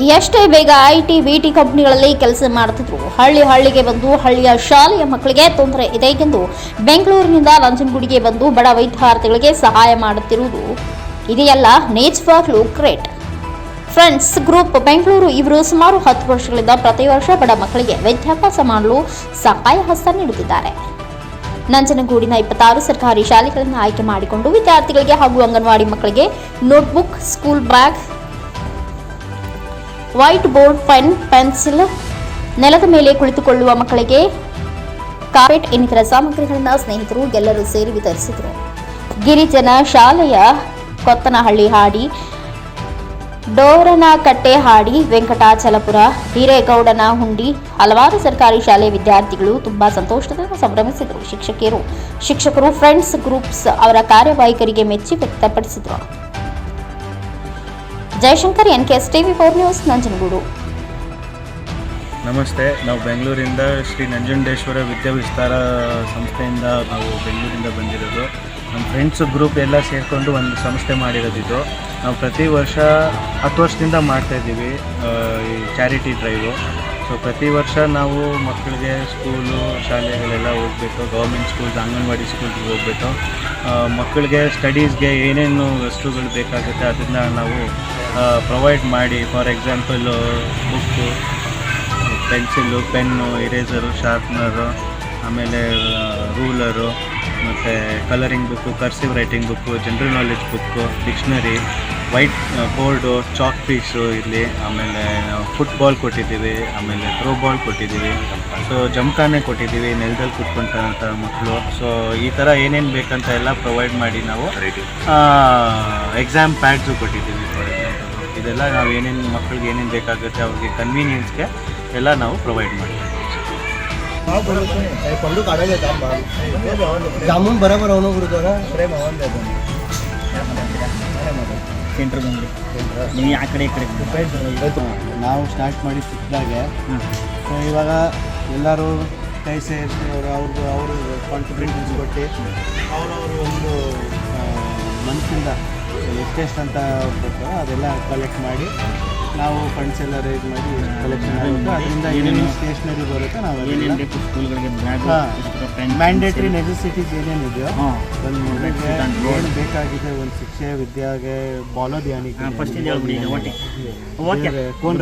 ಎಷ್ಟೇ ಬೇಗ I T V T ಕಂಪ್ನಿಗಳಲ್ಲಿ ಕೆಲಸ ಮಾಡ್ತಿದ್ರು. ಹಳ್ಳಿ ಹಳ್ಳಿಗೆ ಬಂದು, ಹಳ್ಳಿಯ ಶಾಲೆಯ ಮಕ್ಕಳಿಗೆ ತೊಂದರೆ ಇದೆ ಎಂದು ಬೆಂಗಳೂರಿನಿಂದ ನಂಜನಗೂಡಿಗೆ ಬಂದು ಬಡ ವಿದ್ಯಾರ್ಥಿಗಳಿಗೆ ಸಹಾಯ ಮಾಡುತ್ತಿರುವುದು ಇದೆಯಲ್ಲ ನಿಜವಾಗ್ಲೂ ಕ್ರೇಟ್ ಫ್ರೆಂಡ್ಸ್ ಗ್ರೂಪ್ ಬೆಂಗಳೂರು ಇವರು ಸುಮಾರು ಹತ್ತು ವರ್ಷಗಳಿಂದ ಪ್ರತಿ ವರ್ಷ ಬಡ ಮಕ್ಕಳಿಗೆ ವಿದ್ಯಾಭ್ಯಾಸ ಮಾಡಲು ಸಹಾಯ ಹಸ್ತ ನೀಡುತ್ತಿದ್ದಾರೆ. ನಂಜನಗೂಡಿನ ಇಪ್ಪತ್ತಾರು ಸರ್ಕಾರಿ ಶಾಲೆಗಳನ್ನು ಆಯ್ಕೆ ಮಾಡಿಕೊಂಡು ವಿದ್ಯಾರ್ಥಿಗಳಿಗೆ ಹಾಗೂ ಅಂಗನವಾಡಿ ಮಕ್ಕಳಿಗೆ notebook school bag white board, pen, pencil ನೆಲದ ಮೇಲೆ ಕುಳಿತುಕೊಳ್ಳುವ ಮಕ್ಕಳಿಗೆ ಕಾರ್ಪೆಟ್ ಇನ್ನಿತರ ಸಾಮಗ್ರಿಗಳನ್ನ ಸ್ನೇಹಿತರು ಎಲ್ಲರೂ ಸೇರಿ ವಿತರಿಸಿದರು. ಗಿರಿಜನ ಶಾಲೆಯ ಕೊತ್ತನಹಳ್ಳಿ ಹಾಡಿ, ಡೋರನಕಟ್ಟೆ ಹಾಡಿ, ವೆಂಕಟಾಚಲಪುರ, ಹಿರೇಗೌಡನ ಹುಂಡಿ ಹಲವಾರು ಸರ್ಕಾರಿ ಶಾಲೆ ವಿದ್ಯಾರ್ಥಿಗಳು ತುಂಬಾ ಸಂತೋಷದಿಂದ ಸಂಭ್ರಮಿಸಿದರು. ಶಿಕ್ಷಕಿಯರು, ಶಿಕ್ಷಕರು ಫ್ರೆಂಡ್ಸ್ ಗ್ರೂಪ್ಸ್ ಅವರ ಕಾರ್ಯವೈಖರಿಗೆ ಮೆಚ್ಚಿ ವ್ಯಕ್ತಪಡಿಸಿದರು. Jayashankar N K S TV, four news, Nanjangud. ನಮಸ್ತೆ, ನಾವು ಬೆಂಗಳೂರಿಂದ ಶ್ರೀ ನಂಜುಂಡೇಶ್ವರ ವಿದ್ಯಾವಿಸ್ತಾರ ಸಂಸ್ಥೆಯಿಂದ ನಾವು ಬೆಂಗಳೂರಿಂದ ಬಂದಿರೋದು. ನಮ್ಮ ಫ್ರೆಂಡ್ಸ್ ಗ್ರೂಪ್ ಎಲ್ಲ ಸೇರಿಕೊಂಡು ಒಂದು ಸಂಸ್ಥೆ ಮಾಡಿರೋದಿದ್ದು ನಾವು ಪ್ರತಿ ವರ್ಷ ಹತ್ತು ವರ್ಷದಿಂದ ಮಾಡ್ತಾಯಿದ್ದೀವಿ ಈ ಚಾರಿಟಿ ಡ್ರೈವು ಸೊ ಪ್ರತಿ ವರ್ಷ ನಾವು ಮಕ್ಕಳಿಗೆ ಸ್ಕೂಲು, ಶಾಲೆಗಳೆಲ್ಲ ಹೋಗ್ಬಿಟ್ಟು ಗೌರ್ಮೆಂಟ್ ಸ್ಕೂಲ್ಸ್, ಅಂಗನವಾಡಿ ಸ್ಕೂಲ್ಸ್ಗೆ ಹೋಗ್ಬಿಟ್ಟು ಮಕ್ಕಳಿಗೆ ಸ್ಟಡೀಸ್ಗೆ ಏನೇನು ವಸ್ತುಗಳು ಬೇಕಾಗುತ್ತೆ ಅದನ್ನು ನಾವು ಪ್ರೊವೈಡ್ ಮಾಡಿ. For example book pencil pen eraser sharpener ಆಮೇಲೆ ರೂಲರು ಮತ್ತು colouring book cursive writing book general knowledge book dictionary white board chalk piece ಇಲ್ಲಿ ಆಮೇಲೆ ಫುಟ್ಬಾಲ್ ಕೊಟ್ಟಿದ್ದೀವಿ ಆಮೇಲೆ ಥ್ರೋ ಬಾಲ್ ಕೊಟ್ಟಿದ್ದೀವಿ ಸೊ ಜಮ್ಖಾನೆ ಕೊಟ್ಟಿದ್ದೀವಿ ನೆಲದಲ್ಲಿ ಕುತ್ಕೊಂತ ಮಕ್ಕಳು ಸೊ ಈ ಥರ ಏನೇನು ಬೇಕಂತ ಎಲ್ಲ ಪ್ರೊವೈಡ್ ಮಾಡಿ ನಾವು ಎಕ್ಸಾಮ್ ಪ್ಯಾಡ್ಸು ಕೊಟ್ಟಿದ್ದೀವಿ ಫಾರ್ ಎಕ್ಸಾಂಪಲ್ ಇದೆಲ್ಲ ನಾವು ಏನೇನು ಮಕ್ಕಳಿಗೆ ಏನೇನು ಬೇಕಾಗುತ್ತೆ ಅವ್ರಿಗೆ ಕನ್ವೀನಿಯನ್ಸ್ಗೆ ಎಲ್ಲ ನಾವು ಪ್ರೊವೈಡ್ ಮಾಡ್ತೀವಿ पंडू काढायला जाम जामून बरोबर होणं गुरुद्वारा प्रेम हवन द्यायचं ಸೆಂಟ್ರ್ ಬಂದ್ರಿ ನೀವು ಆ ಕಡೆ ಈ ಕಡೆ ನಾವು ಸ್ಟಾರ್ಟ್ ಮಾಡಿ ಸಿಕ್ಕಿದಾಗೆ ಸೊ ಇವಾಗ ಎಲ್ಲರೂ ಕೈ ಸೇರಿಸಿ ಅವರು ಅವ್ರದ್ದು ಅವರು ಕಾಂಟ್ರಿಬ್ಯೂಷನ್ಸ್ ಕೊಟ್ಟು ಅವರವರು ಒಂದು ಮನಸ್ಸಿಂದ ಎಷ್ಟೆಷ್ಟು ಅಂತ ಅದೆಲ್ಲ ಕಲೆಕ್ಟ್ ಮಾಡಿ ನಾವು ಫಂಡ್ಸ್ ಎಲ್ಲ ರೇಸ್ ಮಾಡಿ ಕಲೆಕ್ಷನ್ ಅದರಿಂದ ಏನೇನು ಸ್ಟೇಷನರಿ ಬರುತ್ತೆ ಏನೇನು ನಾವು ಬೇಕು ಸ್ಕೂಲ್ಗಳಿಗೆ ಬ್ಯಾಗ್ ಮ್ಯಾಂಡೇಟ್ರಿ ನೆಸೆಸಿಟೀಸ್ ಏನೇನಿದೆಯೋ ಹಾಂ. ಒಂದು board. ಏನು ಬೇಕಾಗಿದೆ? ಒಂದು ಶಿಕ್ಷೆ ವಿದ್ಯೆಗೆ ಬಾಲೋ ಧ್ಯಾನಿಗೆ ಫಸ್ಟ್ ಓಕೆ. ಕೋನ್